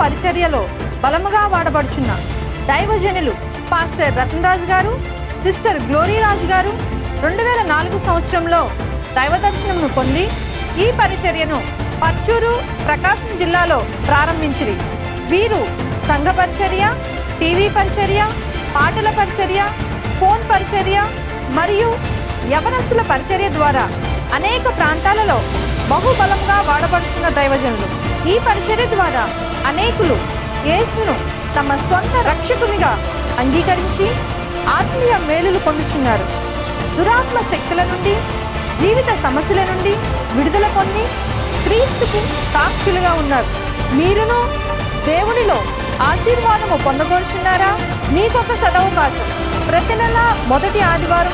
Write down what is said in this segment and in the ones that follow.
పరిచర్యలో బలముగా వాడబడుచున్న దైవజనులు పాస్టర్ రతన్రాజు గారు సిస్టర్ గ్లోరీరాజు గారు రెండు వేల నాలుగు సంవత్సరంలో దైవ దర్శనమును పొంది ఈ పరిచర్యను పర్చూరు ప్రకాశం జిల్లాలో ప్రారంభించిరి. వీరు సంఘ పరిచర్య టీవీ పరిచర్య పాటల పరిచర్య ఫోన్ పరిచర్య మరియు యవనస్తుల పరిచర్య ద్వారా అనేక ప్రాంతాలలో బహుబలంగా వాడబడుతున్న దైవజనులు. ఈ పరిచర్య ద్వారా అనేకులు యేసును తమ సొంత రక్షకునిగా అంగీకరించి ఆత్మీయ మేలులు పొందుచున్నారు. దురాత్మ శక్తుల నుండి జీవిత సమస్యల నుండి విడుదల పొంది క్రీస్తుకు సాక్షులుగా ఉన్నారు. మీరును దేవునిలో ఆశీర్వాదము పొందగోరుచున్నారా? మీకొక సదవకాశం. ప్రతి నెల మొదటి ఆదివారం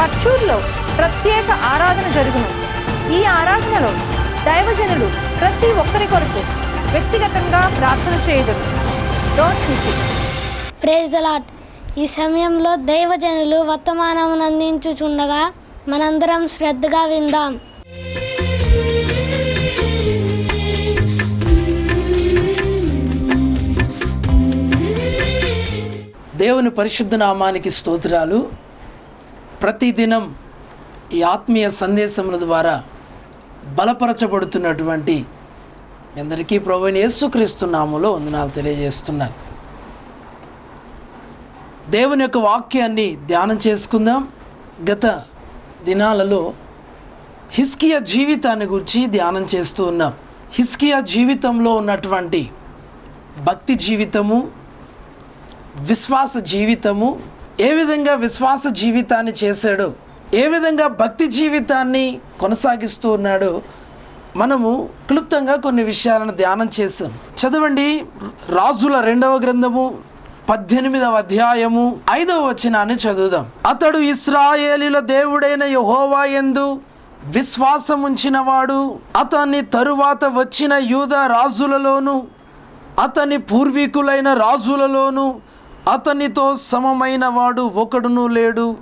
పర్చూర్లో ప్రత్యేక ఆరాధన జరుగును. ఈ ఆరాధనలో దైవజనులు ప్రతి ఒక్కరి కొరకు వ్యక్తిగతంగా ప్రార్థన చేయడం. Don't miss it praise the Lord ఈ సమయంలో దైవజనులు వర్తమానమును అందించుచుండగా మనందరం శ్రద్ధగా విందాం. దేవుని పరిశుద్ధ నామానికి స్తోత్రాలు. ప్రతిదినం ఈ ఆత్మీయ సందేశముల ద్వారా బలపరచబడుతున్నటువంటి అందరికీ ప్రభుణ యేసుక్రీస్తునాములో వందనాలు తెలియజేస్తున్నాను. దేవుని యొక్క వాక్యాన్ని ధ్యానం చేసుకుందాం. గత దినాలలో హిస్కియా జీవితాన్ని గురించి ధ్యానం చేస్తూ ఉన్నాం. హిస్కియా జీవితంలో ఉన్నటువంటి భక్తి జీవితము విశ్వాస జీవితము ఏ విధంగా విశ్వాస జీవితాన్ని చేశాడో ఏ విధంగా భక్తి జీవితాన్ని కొనసాగిస్తూ ఉన్నాడో మనము క్లుప్తంగా కొన్ని విషయాలను ధ్యానం చేసాం చదవండి. రాజుల రెండవ గ్రంథము పద్దెనిమిదవ అధ్యాయము ఐదవ వచనాన్ని చదువుదాం. అతడు ఇస్రాయేలీల దేవుడైన యహోవా ఎందు విశ్వాసముంచినవాడు. అతన్ని తరువాత వచ్చిన యూద రాజులలోను అతని పూర్వీకులైన రాజులలోను అతనితో సమమైన వాడు ఒకడును లేడు.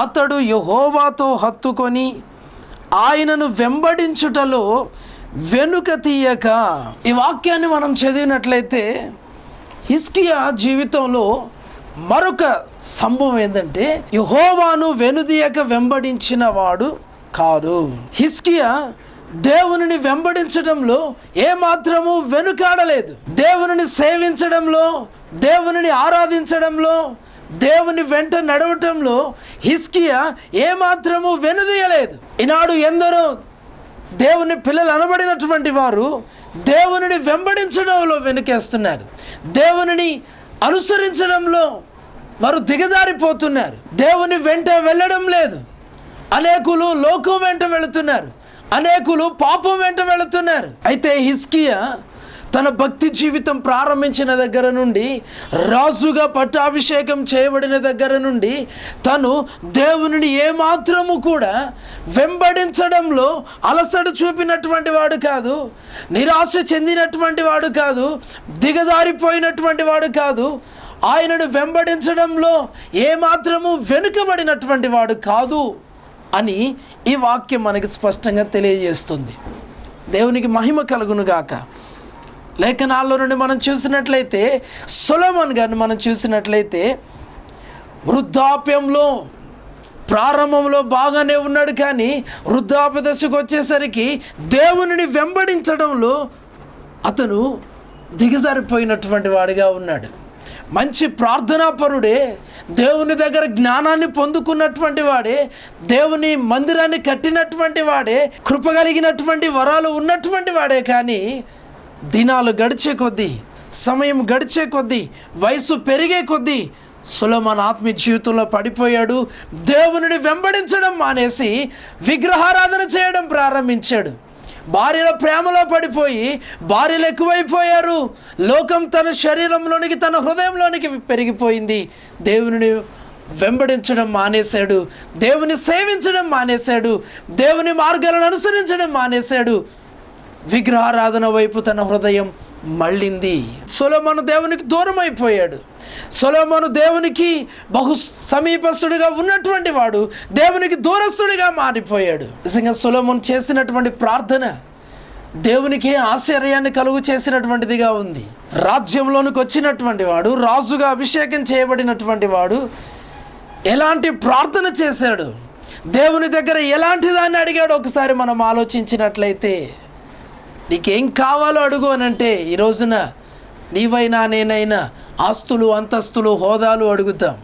అతడు యహోవాతో హత్తుకొని ఆయనను వెంబడించుటలో వెనుక తీయక. ఈ వాక్యాన్ని మనం చదివినట్లయితే హిస్కియా జీవితంలో మరొక సంభవం ఏంటంటే యహోవాను వెనుదీయక వెంబడించిన వాడు కాదు. హిస్కియా దేవునిని వెంబడించడంలో ఏమాత్రము వెనుకాడలేదు. దేవునిని సేవించడంలో దేవునిని ఆరాధించడంలో దేవుని వెంట నడవటంలో హిస్కియా ఏమాత్రము వెనుదీయలేదు. ఈనాడు ఎందరో దేవుని పిల్లలు అనబడినటువంటి వారు దేవునిని వెంబడించడంలో వెనుకేస్తున్నారు. దేవునిని అనుసరించడంలో వారు దిగజారిపోతున్నారు. దేవుని వెంట వెళ్ళడం లేదు. అనేకులు లోకం వెంట వెళుతున్నారు. అనేకులు పాపం వెంట వెళుతున్నారు. అయితే హిస్కియా తన భక్తి జీవితం ప్రారంభించిన దగ్గర నుండి రాజుగా పట్టాభిషేకం చేయబడిన దగ్గర నుండి తను దేవునిని ఏమాత్రము కూడా వెంబడించడంలో అలసట చూపినటువంటి వాడు కాదు నిరాశ చెందినటువంటి వాడు కాదు దిగజారిపోయినటువంటి వాడు కాదు ఆయనను వెంబడించడంలో ఏమాత్రము వెనుకబడినటువంటి వాడు కాదు అని ఈ వాక్యం మనకి స్పష్టంగా తెలియజేస్తుంది. దేవునికి మహిమ కలుగును గాక లేఖనాల్లో నుండి మనం చూసినట్లయితే సొలమన్ గారిని మనం చూసినట్లయితే వృద్ధాప్యంలో ప్రారంభంలో బాగానే ఉన్నాడు కానీ వృద్ధాప్య దశకు వచ్చేసరికి దేవునిని వెంబడించడంలో అతను దిగజారిపోయినటువంటి వాడిగా ఉన్నాడు. మంచి ప్రార్థనాపరుడే దేవుని దగ్గర జ్ఞానాన్ని పొందుకున్నటువంటి వాడే దేవుని మందిరాన్ని కట్టినటువంటి వాడే కృప కలిగినటువంటి వరాలు ఉన్నటువంటి వాడే కానీ దినాలు గడిచే కొద్దీ సమయం గడిచే కొద్దీ వయసు పెరిగే కొద్దీ సులమన్ ఆత్మీయ జీవితంలో పడిపోయాడు. దేవునిని వెంబడించడం మానేసి విగ్రహారాధన చేయడం ప్రారంభించాడు. భార్యల ప్రేమలో పడిపోయి భార్యలు ఎక్కువైపోయారు. లోకం తన శరీరంలోనికి తన హృదయంలోనికి పెరిగిపోయింది. దేవుని వెంబడించడం మానేశాడు. దేవుని సేవించడం మానేశాడు. దేవుని మార్గాలను అనుసరించడం మానేశాడు. విగ్రహారాధన వైపు తన హృదయం మళ్ళింది. సొలమను దేవునికి దూరం అయిపోయాడు సొలమను దేవునికి బహు సమీపస్తుడిగా ఉన్నటువంటి వాడు దేవునికి దూరస్తుడిగా మారిపోయాడు. నిజంగా సులోమను చేసినటువంటి ప్రార్థన దేవునికి ఆశ్చర్యాన్ని కలుగు చేసినటువంటిదిగా ఉంది. రాజ్యంలోనికి వచ్చినటువంటి వాడు రాజుగా అభిషేకం చేయబడినటువంటి వాడు ఎలాంటి ప్రార్థన చేశాడు? దేవుని దగ్గర ఎలాంటి దాన్ని అడిగాడు? ఒకసారి మనం ఆలోచించినట్లయితే నీకేం కావాలో అడుగు అని అంటే ఈ రోజున నీవైనా నేనైనా ఆస్తులు అంతస్తులు హోదాలు అడుగుతాం.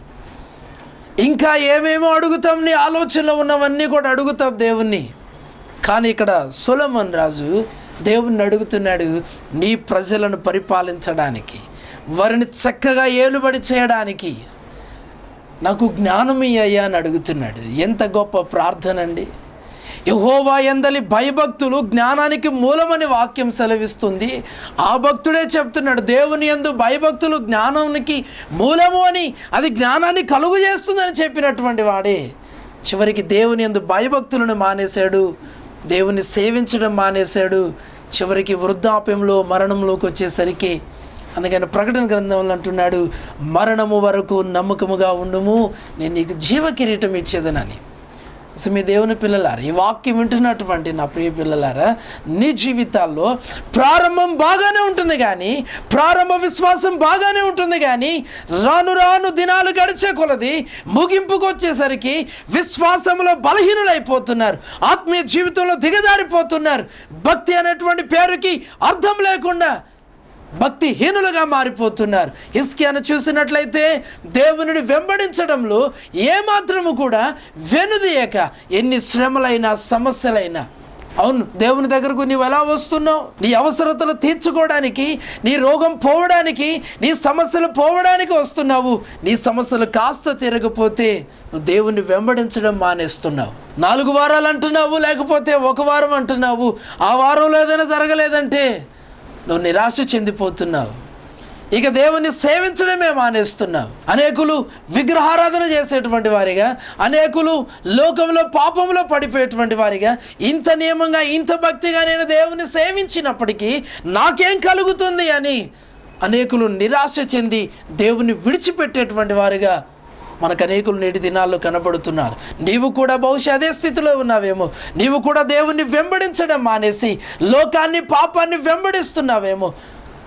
ఇంకా ఏమేమో అడుగుతాం నీ ఆలోచనలో ఉన్నవన్నీ కూడా అడుగుతాం దేవుణ్ణి. కానీ ఇక్కడ సులమన్ రాజు దేవుణ్ణి అడుగుతున్నాడు నీ ప్రజలను పరిపాలించడానికి వారిని చక్కగా ఏలుబడి చేయడానికి. నాకు జ్ఞానం అయ్యా అని అడుగుతున్నాడు. ఎంత గొప్ప ప్రార్థన అండి. యహోవా ఎందలి భయభక్తులు జ్ఞానానికి మూలమని వాక్యం సెలవిస్తుంది. ఆ భక్తుడే చెప్తున్నాడు దేవుని ఎందు భయభక్తులు జ్ఞానానికి మూలము అని అది జ్ఞానాన్ని కలుగు చేస్తుందని చెప్పినటువంటి వాడే. చివరికి దేవుని ఎందు భయభక్తులను మానేశాడు దేవుని సేవించడం మానేశాడు. చివరికి వృద్ధాప్యంలో మరణంలోకి వచ్చేసరికి అందుకని ప్రకటన గ్రంథంలో అంటున్నాడు మరణము వరకు నమ్మకముగా ఉండుము నేను నీకు జీవ కిరీటం ఇచ్చేదనని. సో మీ దేవుని పిల్లలారా ఈ వాక్యం వింటున్నటువంటి నా ప్రియ పిల్లలారా నీ జీవితాల్లో ప్రారంభం బాగానే ఉంటుంది కానీ ప్రారంభ విశ్వాసం బాగానే ఉంటుంది కానీ రాను రాను దినాలు గడిచే కొలది ముగింపుకు వచ్చేసరికి విశ్వాసంలో బలహీనులైపోతున్నారు ఆత్మీయ జీవితంలో దిగజారిపోతున్నారు. భక్తి అనేటువంటి పేరుకి అర్థం లేకుండా భక్తిహీనులుగా మారిపోతున్నారు. హిస్కియాను చూసినట్లయితే దేవునిని వెంబడించడంలో ఏమాత్రము కూడా వెనుదీయక. ఎన్ని శ్రమలైనా సమస్యలైనా. అవును దేవుని దగ్గరకు నీవు ఎలా వస్తున్నావు? నీ అవసరతలు తీర్చుకోవడానికి నీ రోగం పోవడానికి నీ సమస్యలు పోవడానికి వస్తున్నావు. నీ సమస్యలు కాస్త తిరగపోతే నువ్వు దేవుణ్ణి వెంబడించడం మానేస్తున్నావు. నాలుగు వారాలు అంటున్నావు లేకపోతే ఒక వారం అంటున్నావు. ఆ వారంలో ఏదైనా జరగలేదంటే నువ్వు నిరాశ చెందిపోతున్నావు. ఇక దేవుని సేవించడమే మానేస్తున్నావు. అనేకులు విగ్రహారాధన చేసేటువంటి వారిగా అనేకులు లోకంలో పాపంలో పడిపోయేటువంటి వారిగా ఇంత నియమంగా ఇంత భక్తిగా నేను దేవుని సేవించినప్పటికీ నాకేం కలుగుతుంది అని అనేకులు నిరాశ చెంది దేవుని విడిచిపెట్టేటువంటి వారిగా మనకు అనేకులు నేటి దినాల్లో కనబడుతున్నారు. నీవు కూడా బహుశా అదే స్థితిలో ఉన్నావేమో. నీవు కూడా దేవుణ్ణి వెంబడించడం మానేసి లోకాన్ని పాపాన్ని వెంబడిస్తున్నావేమో.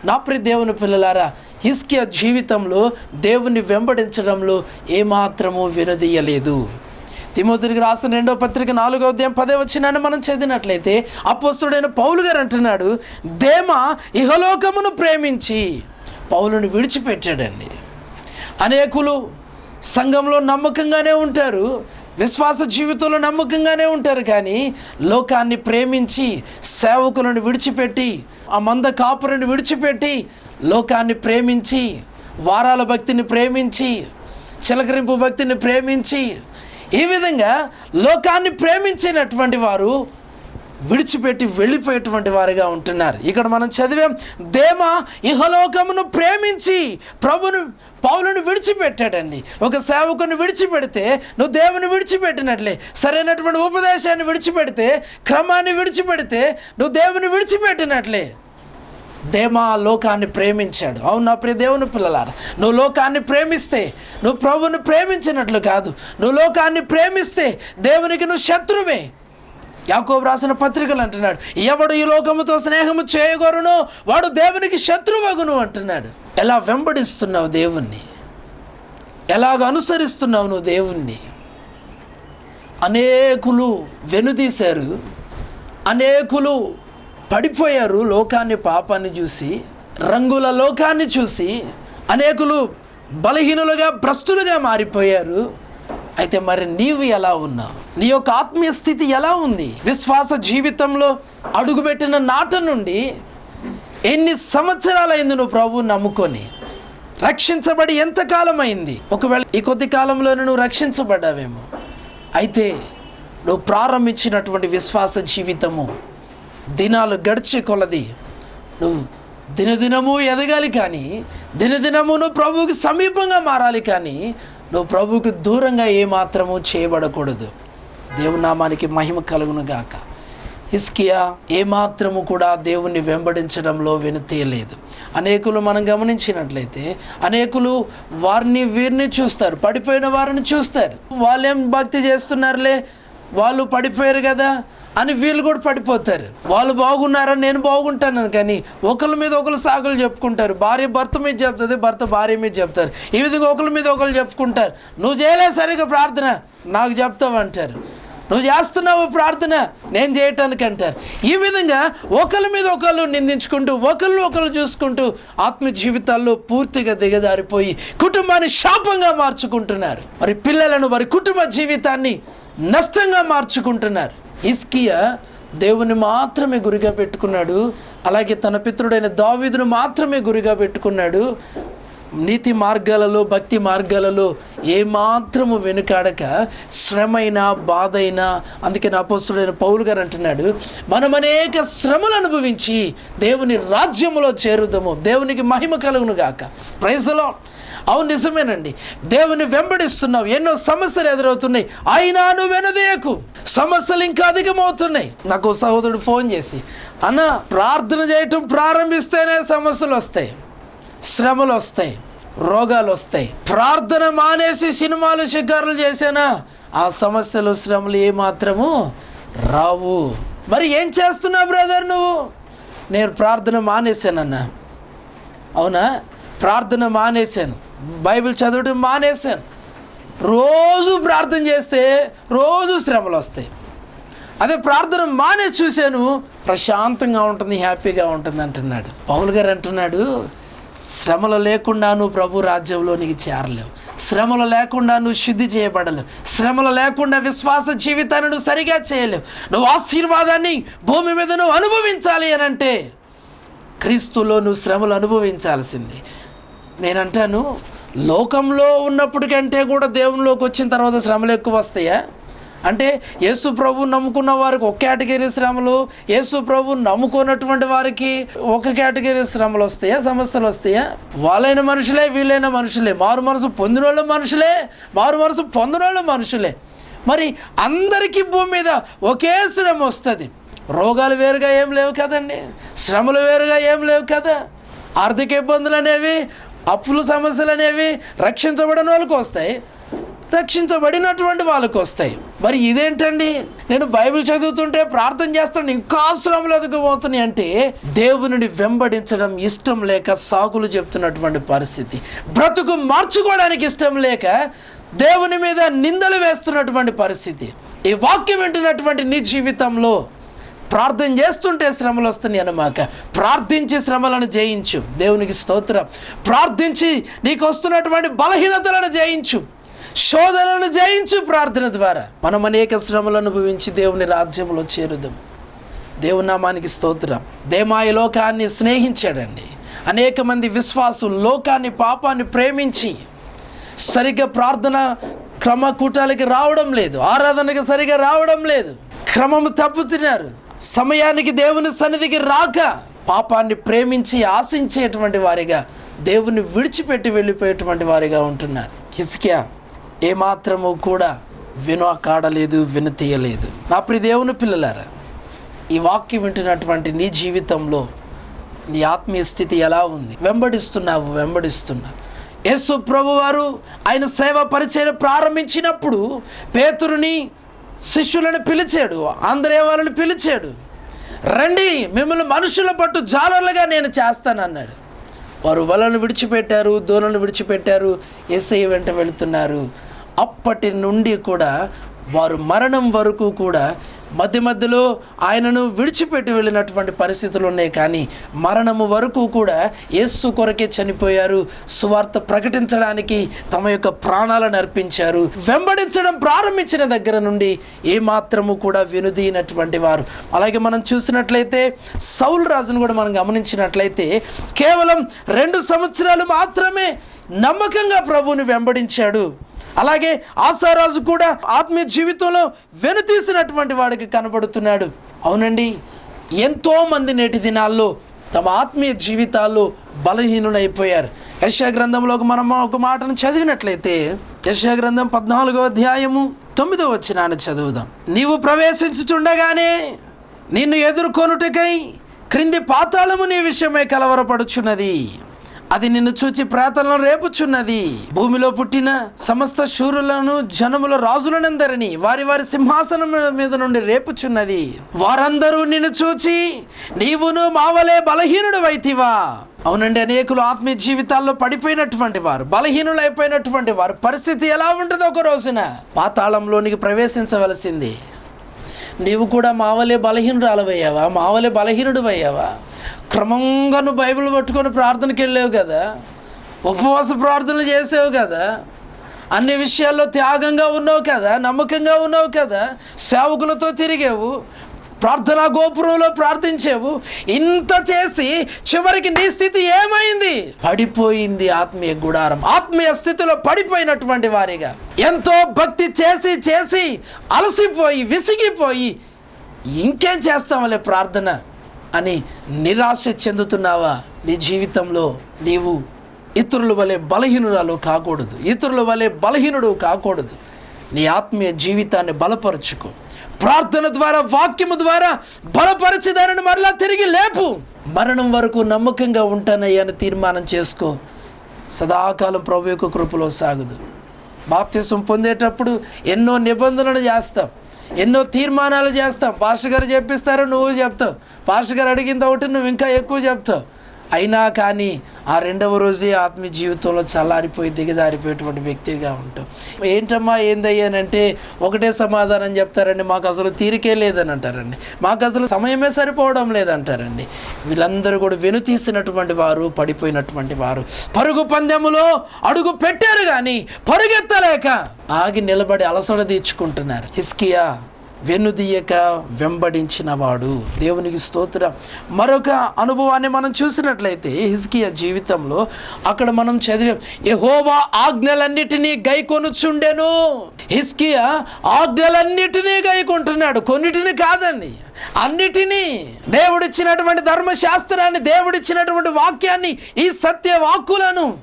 నా ప్రి దేవుని పిల్లలారా హిస్కియా జీవితంలో దేవుణ్ణి వెంబడించడంలో ఏమాత్రము వినదీయలేదు. తిమోతికి రాసిన రెండో పత్రిక నాలుగో ఉదయం పదే వచ్చినాన్ని మనం చదివినట్లయితే అపోస్తుడైన పౌలు గారు అంటున్నాడు దేమ ఇహలోకమును ప్రేమించి పౌలుని విడిచిపెట్టాడండి. అనేకులు సంఘంలో నమ్మకంగానే ఉంటారు విశ్వాస జీవితంలో నమ్మకంగానే ఉంటారు కానీ లోకాన్ని ప్రేమించి సేవకులను విడిచిపెట్టి ఆ మంద కాపులను విడిచిపెట్టి లోకాన్ని ప్రేమించి వారాల భక్తిని ప్రేమించి చిలకరింపు భక్తిని ప్రేమించి ఈ విధంగా లోకాన్ని ప్రేమించినటువంటి వారు విడిచిపెట్టి వెళ్ళిపోయేటువంటి వారిగా ఉంటున్నారు. ఇక్కడ మనం చదివాం దేమ ఇహలోకమును ప్రేమించి ప్రభును పౌలను విడిచిపెట్టాడండి. ఒక సేవకుని విడిచిపెడితే నువ్వు దేవుని విడిచిపెట్టినట్లే. సరైనటువంటి ఉపదేశాన్ని విడిచిపెడితే క్రమాన్ని విడిచిపెడితే నువ్వు దేవుని విడిచిపెట్టినట్లే. దేమా లోకాన్ని ప్రేమించాడు. అవును నా ప్రియ దేవుని పిల్లలారా? నువ్వు లోకాన్ని ప్రేమిస్తే నువ్వు ప్రభువుని ప్రేమించినట్లు కాదు. నువ్వు లోకాన్ని ప్రేమిస్తే దేవునికి నువ్వు శత్రువే. యాకోబు రాసిన పత్రికలు అంటున్నాడు ఎవడు ఈ లోకముతో స్నేహము చేయగోరును వాడు దేవునికి శత్రువగును అంటున్నాడు. ఎలా వెంబడిస్తున్నావు దేవుణ్ణి? ఎలాగ అనుసరిస్తున్నావు నువ్వు దేవుణ్ణి? అనేకులు వెనుదీశారు అనేకులు పడిపోయారు లోకాన్ని పాపాన్ని చూసి రంగుల లోకాన్ని చూసి అనేకులు బలహీనులుగా భ్రష్టులుగా మారిపోయారు. అయితే మరి నీవు ఎలా ఉన్నావు? నీ యొక్క ఆత్మీయ స్థితి ఎలా ఉంది? విశ్వాస జీవితంలో అడుగుపెట్టిన నాట నుండి ఎన్ని సంవత్సరాలైంది నువ్వు ప్రభువు నమ్ముకొని? రక్షించబడి ఎంతకాలం అయింది ఒకవేళ ఈ కొద్ది కాలంలోనే నువ్వు రక్షించబడ్డావేమో. అయితే నువ్వు ప్రారంభించినటువంటి విశ్వాస జీవితము దినాలు గడిచే కొలది నువ్వు దినదినము ఎదగాలి కానీ దినదినము నువ్వు ప్రభువుకి సమీపంగా మారాలి కానీ నువ్వు ప్రభువుకి దూరంగా ఏమాత్రము చేయబడకూడదు. దేవునామానికి మహిమ కలుగును గాక హిస్కియా ఏమాత్రము కూడా దేవుణ్ణి వెంబడించడంలో వెనుతీయలేదు అనేకులు మనం గమనించినట్లయితే అనేకులు వారిని వీరిని చూస్తారు పడిపోయిన వారిని చూస్తారు. వాళ్ళేం భక్తి చేస్తున్నారులే? వాళ్ళు పడిపోయారు కదా? అని వీళ్ళు కూడా పడిపోతారు. వాళ్ళు బాగున్నారని నేను బాగుంటాను కానీ ఒకరి మీద ఒకరు సాగులు చెప్పుకుంటారు. భార్య భర్త మీద చెప్తుంది భర్త భార్య మీద చెప్తారు. ఈ విధంగా ఒకరి మీద ఒకరు చెప్పుకుంటారు. నువ్వు చేయలేదు సరిగ్గా ప్రార్థన నాకు చెప్తావు అంటారు. నువ్వు చేస్తున్నావు ప్రార్థన నేను చేయటానికి అంటారు. ఈ విధంగా ఒకరి మీద ఒకళ్ళు నిందించుకుంటూ ఒకళ్ళు ఒకళ్ళు చూసుకుంటూ ఆత్మ జీవితాల్లో పూర్తిగా దిగజారిపోయి కుటుంబాన్ని శాపంగా మార్చుకుంటున్నారు. మరి పిల్లలను వారి కుటుంబ జీవితాన్ని నష్టంగా మార్చుకుంటున్నారు. ఇస్కియా దేవుని మాత్రమే గురిగా పెట్టుకున్నాడు. అలాగే తన పితృడైన దావీదును మాత్రమే గురిగా పెట్టుకున్నాడు. నీతి మార్గాలలో భక్తి మార్గాలలో ఏమాత్రము వెనుకాడక శ్రమైన బాధైనా అందుకే నా అపోస్తుడైన పౌలు గారు అంటున్నాడు మనం అనేక శ్రమలు అనుభవించి దేవుని రాజ్యములో చేరుదాము. దేవునికి మహిమ కలుగును గాక. ప్రైజ్లో అవును నిజమేనండి. దేవుని వెంబడిస్తున్నావు. ఎన్నో సమస్యలు ఎదురవుతున్నాయి. అయినా నువ్వు వెనదేయకు. సమస్యలు ఇంకా అధికమవుతున్నాయి. నాకు సహోదరుడు ఫోన్ చేసి అన్న ప్రార్థన చేయటం ప్రారంభిస్తేనే సమస్యలు వస్తాయి. శ్రమలు వస్తాయి. రోగాలు వస్తాయి. ప్రార్థన మానేసి సినిమాలు షికారులు చేసేనా? ఆ సమస్యలు శ్రమలు ఏమాత్రము రావు. మరి ఏం చేస్తున్నావు బ్రదర్ నువ్వు? నేను ప్రార్థన మానేశానన్నా. అవునా? ప్రార్థన మానేశాను. బైబిల్ చదవడం మానేశాను. రోజు ప్రార్థన చేస్తే రోజు శ్రమలు వస్తాయి. అదే ప్రార్థన మానే చూశాను ప్రశాంతంగా ఉంటుంది హ్యాపీగా ఉంటుంది అంటున్నాడు. పౌలు గారు అంటున్నాడు శ్రమలు లేకుండా నువ్వు ప్రభు రాజ్యంలోనికి చేరలేవు. శ్రమలు లేకుండా నువ్వు శుద్ధి చేయబడలేవు. శ్రమలు లేకుండా విశ్వాస జీవితాన్ని నువ్వు సరిగా చేయలేవు. నువ్వు ఆశీర్వాదాన్ని భూమి మీద నువ్వు అనుభవించాలి అని అంటే క్రీస్తులో నువ్వు శ్రమలు అనుభవించాల్సింది. నేనంటాను లోకంలో ఉన్నప్పటికంటే కూడా దేవునిలోకి వచ్చిన తర్వాత శ్రమలు ఎక్కువ వస్తాయా? అంటే యేసు ప్రభు నమ్ముకున్న వారికి ఒక కేటగిరీ శ్రమలు యేసు ప్రభు నమ్ముకున్నటువంటి వారికి ఒక కేటగిరీ శ్రమలు వస్తాయా సమస్యలు వస్తాయా? వాళ్ళైన మనుషులే వీళ్ళైన మనుషులే. మారు మనసు పొందిన వాళ్ళు మనుషులే మారు మనసు పొందిన వాళ్ళు మనుషులే. మరి అందరికీ భూమి మీద ఒకే శ్రమ వస్తుంది. రోగాలు వేరుగా ఏం లేవు కదండి. శ్రమలు వేరుగా ఏం లేవు కదా. ఆర్థిక ఇబ్బందులు అనేవి అప్పుల సమస్యలు అనేవి రక్షించబడిన వాళ్ళకి వస్తాయి రక్షించబడినటువంటి వాళ్ళకి వస్తాయి. మరి ఇదేంటండి? నేను బైబిల్ చదువుతుంటే ప్రార్థన చేస్తుంటే ఇంకా శ్రమలు ఎదుగుపోతున్నాయి అంటే దేవుని వెంబడించడం ఇష్టం లేక సాకులు చెప్తున్నటువంటి పరిస్థితి. బ్రతుకు మార్చుకోవడానికి ఇష్టం లేక దేవుని మీద నిందలు వేస్తున్నటువంటి పరిస్థితి. ఈ వాక్యం వింటున్నటువంటి నీ జీవితంలో ప్రార్థన చేస్తుంటే శ్రమలు వస్తున్నాయి అన్నమాక ప్రార్థించి శ్రమలను జయించు. దేవునికి స్తోత్రం. ప్రార్థించి నీకు వస్తున్నటువంటి బలహీనతలను జయించు. శోధనలను జయించు ప్రార్థన ద్వారా. మనం అనేక శ్రమలు అనుభవించి దేవుని రాజ్యంలో చేరుదాం. దేవునామానికి స్తోత్రం. దేమాయ లోకాన్ని స్నేహించాడండి. అనేక మంది విశ్వాసులు లోకాన్ని పాపాన్ని ప్రేమించి సరిగ్గా ప్రార్థన క్రమ కూటాలకి రావడం లేదు. ఆరాధనకి సరిగా రావడం లేదు. క్రమము తప్పుతున్నారు. సమయానికి దేవుని సన్నిధికి రాక పాపాన్ని ప్రేమించి ఆశించేటువంటి వారిగా దేవుని విడిచిపెట్టి వెళ్ళిపోయేటువంటి వారిగా ఉంటున్నారు హిస్కియా ఏమాత్రము కూడా వినో కాడలేదు విను నా ప్రి దేవుని పిల్లలారా ఈ వాక్యం వింటున్నటువంటి నీ జీవితంలో నీ ఆత్మీయ స్థితి ఎలా ఉంది? వెంబడిస్తున్నావు వెంబడిస్తున్నావు. యేసు ప్రభు వారు ఆయన సేవ పరిచయం ప్రారంభించినప్పుడు పేతురుని శిష్యులను పిలిచాడు ఆంధ్రే వాళ్ళని పిలిచాడు. రండి మిమ్మల్ని మనుషుల పట్టు జాలర్లుగా నేను చేస్తానన్నాడు. వారు వలను విడిచిపెట్టారు దూలను విడిచిపెట్టారు ఎస్ఐ వెంట వెళుతున్నారు. అప్పటి నుండి కూడా వారు మరణం వరకు కూడా మధ్య మధ్యలో ఆయనను విడిచిపెట్టి వెళ్ళినటువంటి పరిస్థితులు ఉన్నాయి. కానీ మరణము వరకు కూడా యేసు కొరకే చనిపోయారు. సువార్త ప్రకటించడానికి తమ యొక్క ప్రాణాలను అర్పించారు. వెంబడించడం ప్రారంభించిన దగ్గర నుండి ఏమాత్రము కూడా వినుదీనటువంటి వారు. అలాగే మనం చూసినట్లయితే సౌల్ రాజును కూడా మనం గమనించినట్లయితే కేవలం రెండు సంవత్సరాలు మాత్రమే నమ్మకంగా ప్రభువుని వెంబడించాడు. అలాగే ఆశారాజు కూడా ఆత్మీయ జీవితంలో వెనుతీసినటువంటి వాడికి కనబడుతున్నాడు. అవునండి ఎంతోమంది నేటి దినాల్లో తమ ఆత్మీయ జీవితాల్లో బలహీనులైపోయారు. యశా గ్రంథంలో మనం ఒక మాటను చదివినట్లయితే యశా గ్రంథం పద్నాలుగో అధ్యాయము తొమ్మిదో వచ్చినాన్ని చదువుదాం. నీవు ప్రవేశించుచుండగానే నిన్ను ఎదుర్కొనుటకై క్రింది పాతాళము నీ విషయమై కలవరపడుచున్నది. అది నిన్ను చూచి ప్రేతలను రేపుచున్నది. భూమిలో పుట్టిన సమస్త శూరులను జనముల రాజులనందరిని వారి వారి సింహాసనం మీద నుండి రేపుచున్నది. వారందరూ నిన్ను చూచి నీవును మావలే బలహీనుడు వైతివా. అవునండి అనేకులు ఆత్మీయ జీవితాల్లో పడిపోయినటువంటి వారు బలహీనులైపోయినటువంటి వారు. పరిస్థితి ఎలా ఉంటుందో ఒక రోజున పాతాళంలోనికి ప్రవేశించవలసింది. నీవు కూడా మావలే బలహీనురాలవయ్యావా? మావలే బలహీనుడు అయ్యావా క్రమంగా నువ్వు బైబిల్ పట్టుకొని ప్రార్థనకి వెళ్ళావు కదా. ఉపవాస ప్రార్థనలు చేసావు కదా. అన్ని విషయాల్లో త్యాగంగా ఉన్నావు కదా నమ్మకంగా ఉన్నావు కదా. సేవకులతో తిరిగావు ప్రార్థనా గోపురంలో ప్రార్థించావు. ఇంత చేసి చివరికి నీ స్థితి ఏమైంది? పడిపోయింది ఆత్మీయ గుడారం. ఆత్మీయ స్థితిలో పడిపోయినటువంటి వారిగా. ఎంతో భక్తి చేసి చేసి అలసిపోయి విసిగిపోయి ఇంకేం చేస్తాంలే ప్రార్థన? అని నిరాశ చెందుతున్నావా? నీ జీవితంలో నీవు ఇతరుల వలె బలహీనురాలు కాకూడదు. ఇతరుల వలె బలహీనుడు కాకూడదు. నీ ఆత్మీయ జీవితాన్ని బలపరచుకో. ప్రార్థన ద్వారా వాక్యము ద్వారా బలపరిచి మరలా తిరిగి లేపు. మరణం వరకు నమ్మకంగా ఉంటానయ్యని తీర్మానం చేసుకో. సదాకాలం ప్రభు యొక్క కృపలో సాగుదు. బాప్తిసం పొందేటప్పుడు ఎన్నో నిబంధనలు చేస్తాం. ఎన్నో తీర్మానాలు చేస్తాం. పాస్టర్ గారు చెప్పిస్తారు నువ్వు చెప్తావు. పాస్టర్ గారు అడిగింది ఒకటి నువ్వు ఇంకా ఎక్కువ చెప్తావు. అయినా కానీ ఆ రెండవ రోజే ఆత్మీయ జీవితంలో చల్లారిపోయి దిగజారిపోయేటువంటి వ్యక్తిగా ఉంటాం. ఏంటమ్మా ఏందయ్యానంటే ఒకటే సమాధానం చెప్తారండి మాకు అసలు తీరికే లేదని అంటారండి. మాకు అసలు సమయమే సరిపోవడం లేదంటారండి. వీళ్ళందరూ కూడా వెనుతీసినటువంటి వారు పడిపోయినటువంటి వారు. పరుగు పందెములో అడుగు పెట్టారు కానీ పరుగెత్తలేక ఆగి నిలబడి అలసట తీర్చుకుంటున్నారు. హిస్కియా వెనుదీయక వెంబడించినవాడు. దేవునికి స్తోత్ర. మరొక అనుభవాన్ని మనం చూసినట్లయితే హిజ్కియా జీవితంలో అక్కడ మనం చదివాం యహోవా ఆజ్ఞలన్నిటినీ గైకొనుచుండెను. హిజ్కియా ఆజ్ఞలన్నిటినీ గైకుంటున్నాడు. కొన్నిటిని కాదండి అన్నిటినీ. దేవుడిచ్చినటువంటి ధర్మశాస్త్రాన్ని దేవుడిచ్చినటువంటి వాక్యాన్ని ఈ సత్య వాక్కులను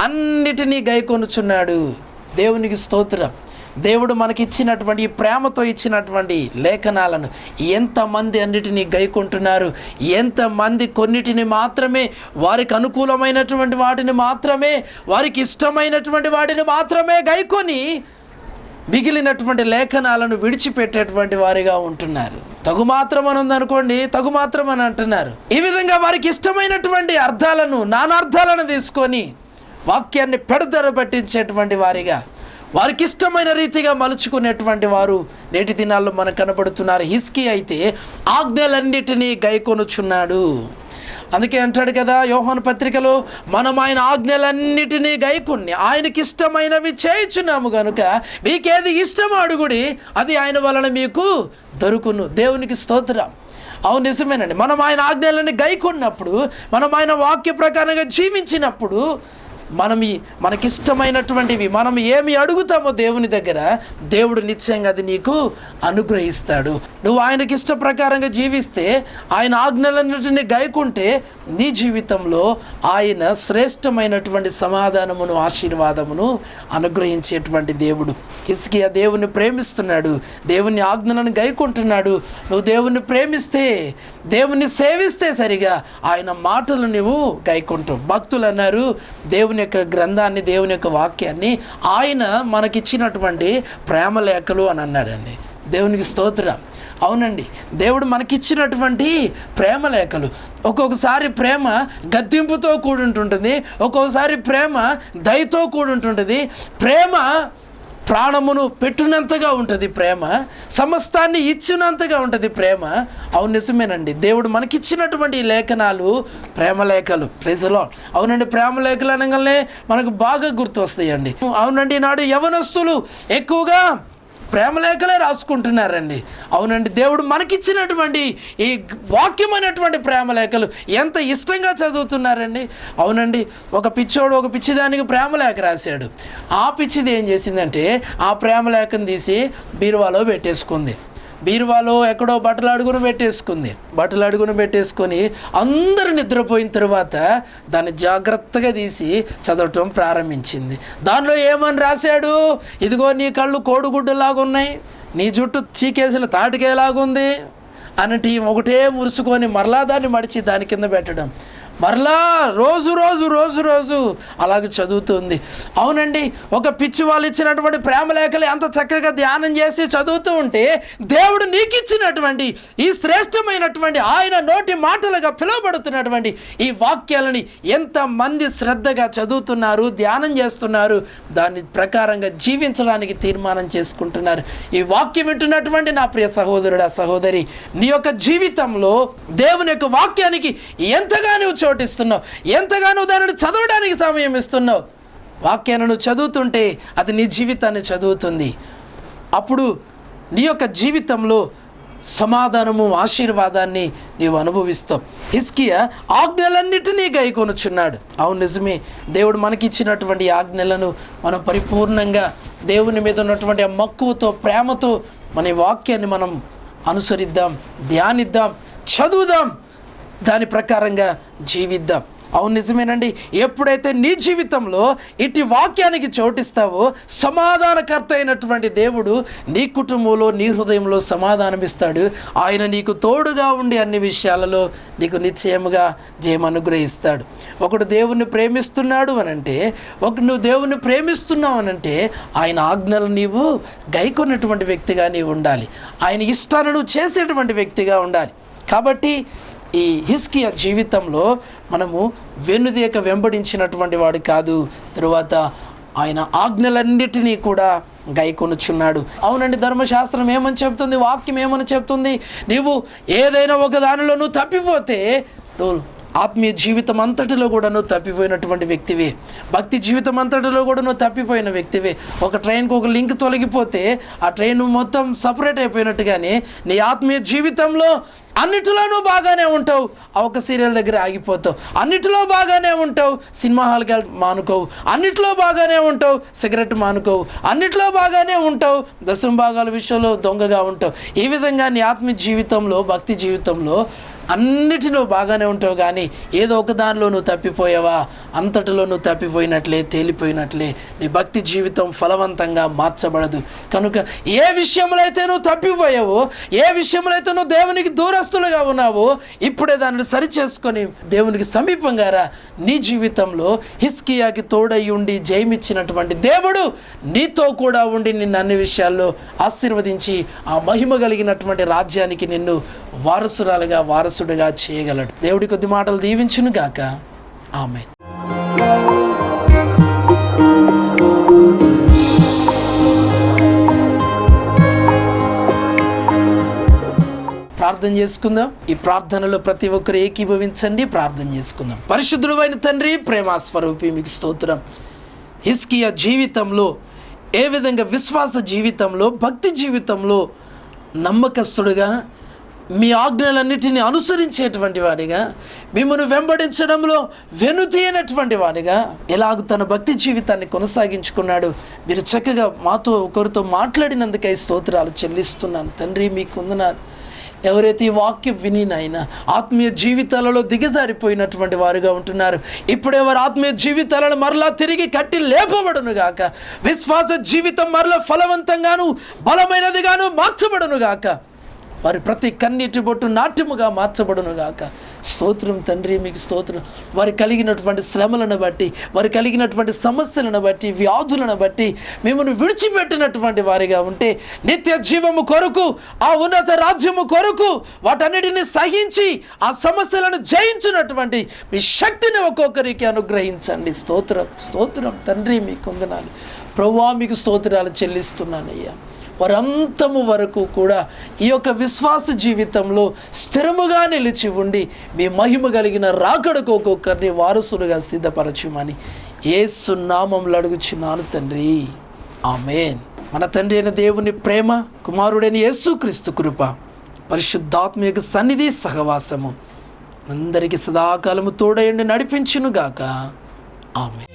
అన్నిటినీ గైకొనుచున్నాడు. దేవునికి స్తోత్రం. దేవుడు మనకిచ్చినటువంటి ప్రేమతో ఇచ్చినటువంటి లేఖనాలను ఎంతమంది అన్నిటినీ గైకుంటున్నారు ఎంతమంది కొన్నిటిని మాత్రమే వారికి అనుకూలమైనటువంటి వాటిని మాత్రమే వారికి ఇష్టమైనటువంటి వాటిని మాత్రమే గైకొని మిగిలినటువంటి లేఖనాలను విడిచిపెట్టేటువంటి వారిగా ఉంటున్నారు. తగు మాత్రం అని ఉందనుకోండి తగు మాత్రం అని అంటున్నారు ఈ విధంగా వారికి ఇష్టమైనటువంటి అర్థాలను నానార్థాలను తీసుకొని వాక్యాన్ని పెడదర పట్టించేటువంటి వారిగా వారికి ఇష్టమైన రీతిగా మలుచుకునేటువంటి వారు నేటి దినాల్లో మనకు కనబడుతున్నారు. హిస్కి అయితే ఆజ్ఞలన్నిటినీ గైకొనుచున్నాడు. అందుకే అంటాడు కదా యోహన్ పత్రికలో మనం ఆయన ఆజ్ఞలన్నిటినీ గైకుని ఆయనకి ఇష్టమైనవి చేయుచున్నాము కనుక మీకేది ఇష్టమో అడుగుడి అది ఆయన వలన మీకు దొరుకును. దేవునికి స్తోత్రం. అవును నిజమేనండి. మనం ఆయన ఆజ్ఞలని గైకున్నప్పుడు మనం ఆయన వాక్య ప్రకారంగా జీవించినప్పుడు మనం మనకిష్టమైనటువంటివి మనం ఏమి అడుగుతామో దేవుని దగ్గర దేవుడు నిశ్చయంగా అది నీకు అనుగ్రహిస్తాడు. నువ్వు ఆయనకి ఇష్ట ప్రకారంగా జీవిస్తే ఆయన ఆజ్ఞలన్నిటిని గైకుంటే నీ జీవితంలో ఆయన శ్రేష్టమైనటువంటి సమాధానమును ఆశీర్వాదమును అనుగ్రహించేటువంటి దేవుడు. హిస్కియా దేవుని ప్రేమిస్తున్నాడు దేవుని ఆజ్ఞలను గైకుంటున్నాడు. నువ్వు దేవుని ప్రేమిస్తే దేవుని సేవిస్తే సరిగా ఆయన మాటలు నువ్వు గైకుంటావు. భక్తులు అన్నారు దేవుని యొక్క గ్రంథాన్ని దేవుని యొక్క వాక్యాన్ని ఆయన మనకిచ్చినటువంటి ప్రేమ లేఖలు అని అన్నాడండి. దేవునికి స్తోత్రం. అవునండి. దేవుడు మనకిచ్చినటువంటి ప్రేమ లేఖలు. ఒక్కొక్కసారి ప్రేమ గద్దింపుతో కూడుంటుంటుంది. ఒక్కొక్కసారి ప్రేమ దయతో కూడుంటుంటుంది. ప్రేమ ప్రాణమును పెట్టినంతగా ఉంటుంది ప్రేమ సమస్తాన్ని ఇచ్చినంతగా ఉంటుంది ప్రేమ. అవును నిజమేనండి. దేవుడు మనకిచ్చినటువంటి లేఖనాలు ప్రేమ లేఖలు. ప్రెజలో అవునండి ప్రేమ లేఖలు అనగానే మనకు బాగా గుర్తు వస్తాయండి అవునండి నాడు యవనస్తులు ఎక్కువగా ప్రేమ లేఖలే రాసుకుంటున్నారండి. అవునండి దేవుడు మనకిచ్చినటువంటి ఈ వాక్యమైనటువంటి ప్రేమ లేఖలు ఎంత ఇష్టంగా చదువుతున్నారండి. అవునండి ఒక పిచ్చోడు ఒక పిచ్చిదానికి ప్రేమ లేఖ రాశాడు. ఆ పిచ్చిది ఏం చేసిందంటే ఆ ప్రేమ లేఖను తీసి బీరువాలో పెట్టేసుకుంది. బీరువాలో ఎక్కడో బట్టలు అడుగును పెట్టేసుకుంది. బట్టలు అడుగును పెట్టేసుకొని అందరు నిద్రపోయిన తర్వాత దాన్ని జాగ్రత్తగా తీసి చదవటం ప్రారంభించింది. దానిలో ఏమని రాశాడు? ఇదిగో నీ కళ్ళు కోడిగుడ్డులాగా ఉన్నాయి. నీ జుట్టు చీకేసిన తాటికేలాగుంది అన్నటి ఒకటే మురుసుకొని మరలా దాన్ని మడిచి దాని కింద పెట్టడం. మరలా రోజు రోజు రోజు రోజు అలాగ చదువుతుంది. అవునండి ఒక పిచ్చి వాళ్ళు ఇచ్చినటువంటి ప్రేమ లేఖలు ఎంత చక్కగా ధ్యానం చేసి చదువుతూ ఉంటే దేవుడు నీకు ఇచ్చినటువంటి ఈ శ్రేష్టమైనటువంటి ఆయన నోటి మాటలుగా పిలువబడుతున్నటువంటి ఈ వాక్యాలని ఎంతమంది శ్రద్ధగా చదువుతున్నారు ధ్యానం చేస్తున్నారు దాని ప్రకారంగా జీవించడానికి తీర్మానం చేసుకుంటున్నారు. ఈ వాక్యం వింటున్నటువంటి నా ప్రియ సహోదరుడా సహోదరి నీ యొక్క జీవితంలో దేవుని యొక్క వాక్యానికి ఎంతగా నువ్వు చోటిస్తున్నావు? ఎంతగానో దానిని చదవడానికి సమయం ఇస్తున్నావు? వాక్యాన్ని నువ్వు చదువుతుంటే అది నీ జీవితాన్ని చదువుతుంది. అప్పుడు నీ యొక్క జీవితంలో సమాధానము ఆశీర్వాదాన్ని నీవు అనుభవిస్తావు. హిస్కియా ఆజ్ఞలన్నిటినీ గైకొనుచున్నాడు. అవును నిజమే. దేవుడు మనకిచ్చినటువంటి ఆజ్ఞలను మనం పరిపూర్ణంగా దేవుని మీద ఉన్నటువంటి ఆ మక్కువతో ప్రేమతో మన వాక్యాన్ని మనం అనుసరిద్దాం ధ్యానిద్దాం చదువుదాం. దాని ప్రకారంగా జీవిద్దాం. అవును నిజమేనండి. ఎప్పుడైతే నీ జీవితంలో ఇటు వాక్యానికి చోటిస్తావో సమాధానకర్త అయినటువంటి దేవుడు నీ కుటుంబంలో నీ హృదయంలో సమాధానమిస్తాడు. ఆయన నీకు తోడుగా ఉండి అన్ని విషయాలలో నీకు నిశ్చయముగా జయం అనుగ్రహిస్తాడు. ఒకడు దేవుణ్ణి ప్రేమిస్తున్నాడు అనంటే ఒక నువ్వు దేవుణ్ణి ప్రేమిస్తున్నావు అనంటే ఆయన ఆజ్ఞలు నీవు గైకొన్నటువంటి వ్యక్తిగా నీవు ఉండాలి. ఆయన ఇష్టాన్ని నువ్వు చేసేటువంటి వ్యక్తిగా ఉండాలి. కాబట్టి ఈ హిస్కియా జీవితంలో మనము వెన్నుదీయక వెంబడించినటువంటి వాడు కాదు. తరువాత ఆయన ఆజ్ఞలన్నిటినీ కూడా గైకొనుచున్నాడు. అవునండి ధర్మశాస్త్రం ఏమని చెప్తుంది? వాక్యం ఏమని చెప్తుంది? నీవు ఏదైనా ఒక దానిలో నువ్వు తప్పిపోతే నువ్వు ఆత్మీయ జీవితం అంతటిలో కూడా నువ్వు తప్పిపోయినటువంటి వ్యక్తివే. భక్తి జీవితం అంతటిలో కూడా నువ్వు తప్పిపోయిన వ్యక్తివే. ఒక ట్రైన్కి ఒక లింక్ తొలగిపోతే ఆ ట్రైన్ మొత్తం సపరేట్ అయిపోయినట్టుగానే నీ ఆత్మీయ జీవితంలో అన్నిటిలో నువ్వు బాగానే ఉంటావు. ఒక సీరియల్ దగ్గర ఆగిపోతావు. అన్నిటిలో బాగానే ఉంటావు. సినిమా హాల్కి మానుకోవు. అన్నిటిలో బాగానే ఉంటావు. సిగరెట్ మానుకోవు. అన్నిటిలో బాగానే ఉంటావు. దశం భాగాల విషయంలో దొంగగా ఉంటావు. ఈ విధంగా నీ ఆత్మీయ జీవితంలో భక్తి జీవితంలో అన్నిటిలో బాగానే ఉంటావు కానీ ఏదో ఒక దానిలో నువ్వు తప్పిపోయావా? అంతటిలో నువ్వు తప్పిపోయినట్లే తేలిపోయినట్లే. నీ భక్తి జీవితం ఫలవంతంగా మార్చబడదు. కనుక ఏ విషయంలో అయితే నువ్వు తప్పిపోయావో ఏ విషయంలో అయితే నువ్వు దేవునికి దూరస్తులుగా ఉన్నావో ఇప్పుడే దానిని సరి చేసుకొని దేవునికి సమీపంగా రా. నీ జీవితంలో హిస్కియాకి తోడై ఉండి జయమిచ్చినటువంటి దేవుడు నీతో కూడా ఉండి నిన్ను అన్ని విషయాల్లో ఆశీర్వదించి ఆ మహిమ కలిగినటువంటి రాజ్యానికి నిన్ను వారసురాలుగా వారసుడిగా చేయగలడు. దేవుడి కొద్ది మాటలు దీవించును గాక. ఆమె ప్రార్థన చేసుకుందాం. ఈ ప్రార్థనలో ప్రతి ఒక్కరు ఏకీభవించండి. ప్రార్థన చేసుకుందాం. పరిశుద్ధుడు అయిన తండ్రి ప్రేమాస్వరూపి మీకు స్తోత్రం. హిస్కియా జీవితంలో ఏ విధంగా విశ్వాస జీవితంలో భక్తి జీవితంలో నమ్మకస్తుడుగా మీ ఆజ్ఞలన్నిటిని అనుసరించేటువంటి వాడిగా మిమ్మల్ని వెంబడించడంలో వెనుతీయనటువంటి వాడిగా ఎలాగ తన భక్తి జీవితాన్ని కొనసాగించుకున్నాడు. మీరు చక్కగా మాతో ఒకరితో మాట్లాడినందుకై స్తోత్రాలు చెల్లిస్తున్నాను. తండ్రి మీకు ఉందన్నారు ఎవరైతే ఈ వాక్యం విని నాయన ఆత్మీయ జీవితాలలో దిగజారిపోయినటువంటి వారుగా ఉంటున్నారు. ఇప్పుడెవరు ఆత్మీయ జీవితాలను మరలా తిరిగి కట్టి లేపబడును గాక విశ్వాస జీవితం మరలా ఫలవంతంగాను బలమైనదిగాను మార్చబడును గాక వారి ప్రతి కన్నీటి బొట్టు నాట్యముగా మార్చబడును గాక. స్తోత్రం తండ్రి మీకు స్తోత్రం. వారి కలిగినటువంటి శ్రమలను బట్టి వారి కలిగినటువంటి సమస్యలను బట్టి వ్యాధులను బట్టి మిమ్మల్ని విడిచిపెట్టినటువంటి వారిగా ఉంటే నిత్య జీవము కొరకు ఆ ఉన్నత రాజ్యము కొరకు వాటన్నిటిని సహించి ఆ సమస్యలను జయించినటువంటి మీ శక్తిని ఒక్కొక్కరికి అనుగ్రహించండి. స్తోత్రం స్తోత్రం తండ్రి మీకు వందనాలు. ప్రభువా మీకు స్తోత్రాలు చెల్లిస్తున్నానయ్యా. వరంతము వరకు కూడా ఈ యొక్క విశ్వాస జీవితంలో స్థిరముగా నిలిచి ఉండి మీ మహిమ కలిగిన రాకడకు ఒక్కొక్కరిని వారసులుగా సిద్ధపరచుమని ఏ సున్నామంలో అడుగుచున్నాను తండ్రి. ఆమెన్. మన తండ్రి అయిన దేవుని ప్రేమ కుమారుడైన యేసుక్రీస్తు కృప పరిశుద్ధాత్మ యొక్క సన్నిధి సహవాసము అందరికీ సదాకాలము తోడయండి నడిపించునుగాక. ఆమె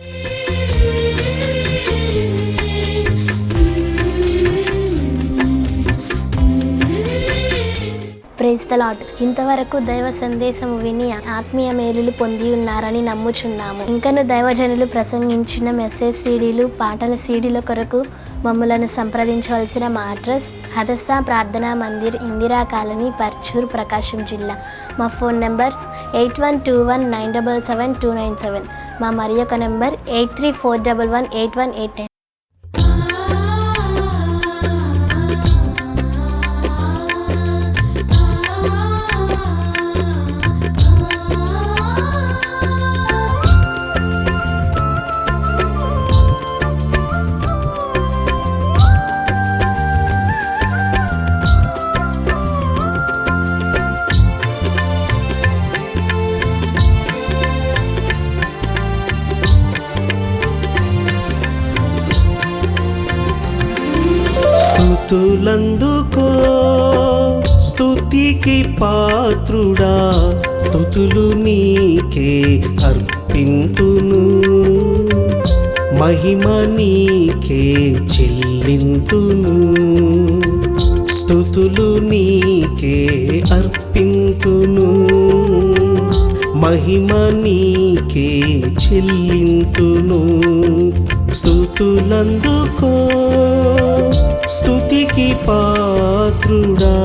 ప్రైజ్ ద లాట్ ఇంతవరకు దైవ సందేశము విని ఆత్మీయ మేలులు పొంది ఉన్నారని నమ్ముచున్నాము. ఇంకను దైవజనులు ప్రసంగించిన మెసేజ్ సీడీలు పాటల సీడీల కొరకు మమ్మలను సంప్రదించవలసిన మా address Hadassah Prarthana Mandir Indira colony Parchur Prakasam జిల్లా. మా phone numbers eight one two one nine double seven two nine seven. మా మరి యొక్క number eight three four double one eight one eight nine. స్థుతులందుకో స్తుతికి పాత్రుడా స్థుతులు నీకే అర్పింతును. మహిమ నీకే చెల్లింతును. స్థుతులు నీకే అర్పింతును. మహిమ నీకే చెల్లింతును. స్థుతులందుకో స్తుతికి పాత్రుడా.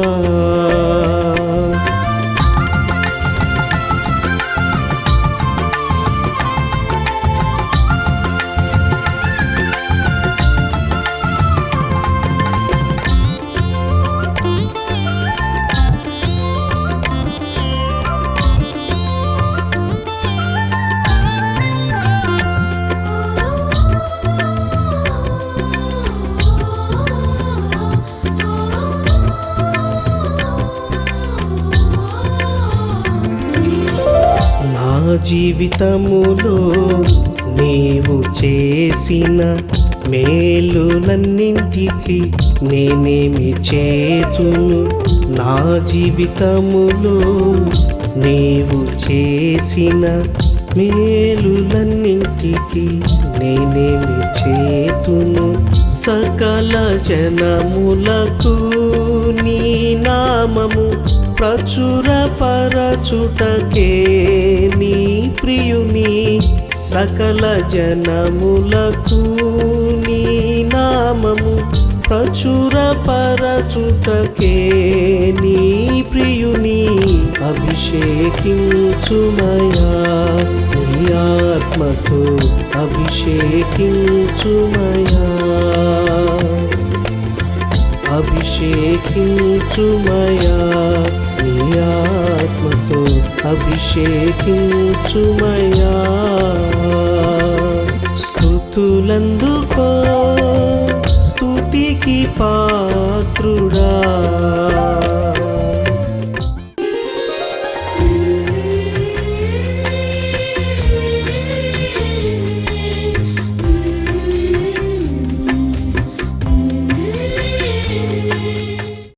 జీవితములో నీవు చేసిన మేలులన్నింటికి నేనేమి చేతును? నా జీవితములో నీవు చేసిన మేలులన్నింటికి నేనేమి చేతును? సకల జనములకు నీ నామము ప్రచుర పరచుటకే నీ ప్రియుని సకల జనములకు నీ నామము ప్రచుర పరచుటకే నీ ప్రియుని అభిషేకించుమయా. నీ ఆత్మతో అభిషేకించుమయా. అభిషేకించుమయా. ఆత్మతో అభిషేకించుమయా. స్థుతులందుకో స్థుతికి పాత్రుడా.